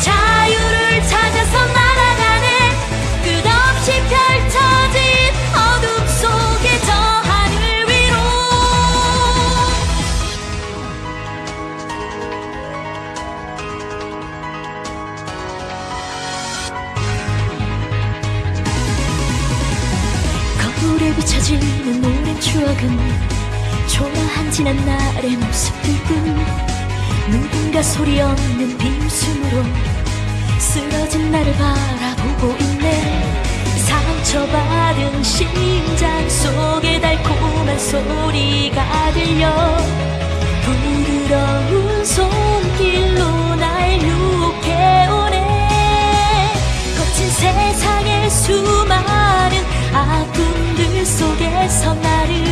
자유를 찾아서 날아가네. 끝없이 펼쳐진 어둠 속에 저 하늘 위로. 거울에 비춰지는 오랜 추억은 초라한 지난 날의 모습들 뿐. 누군가 소리 없는 비웃음으로 쓰러진 나를 바라보고 있네. 상처받은 심장 속에 달콤한 소리가 들려. 부드러운 손길로 날 유혹해오네. 거친 세상의 수많은 아픔들 속에서 날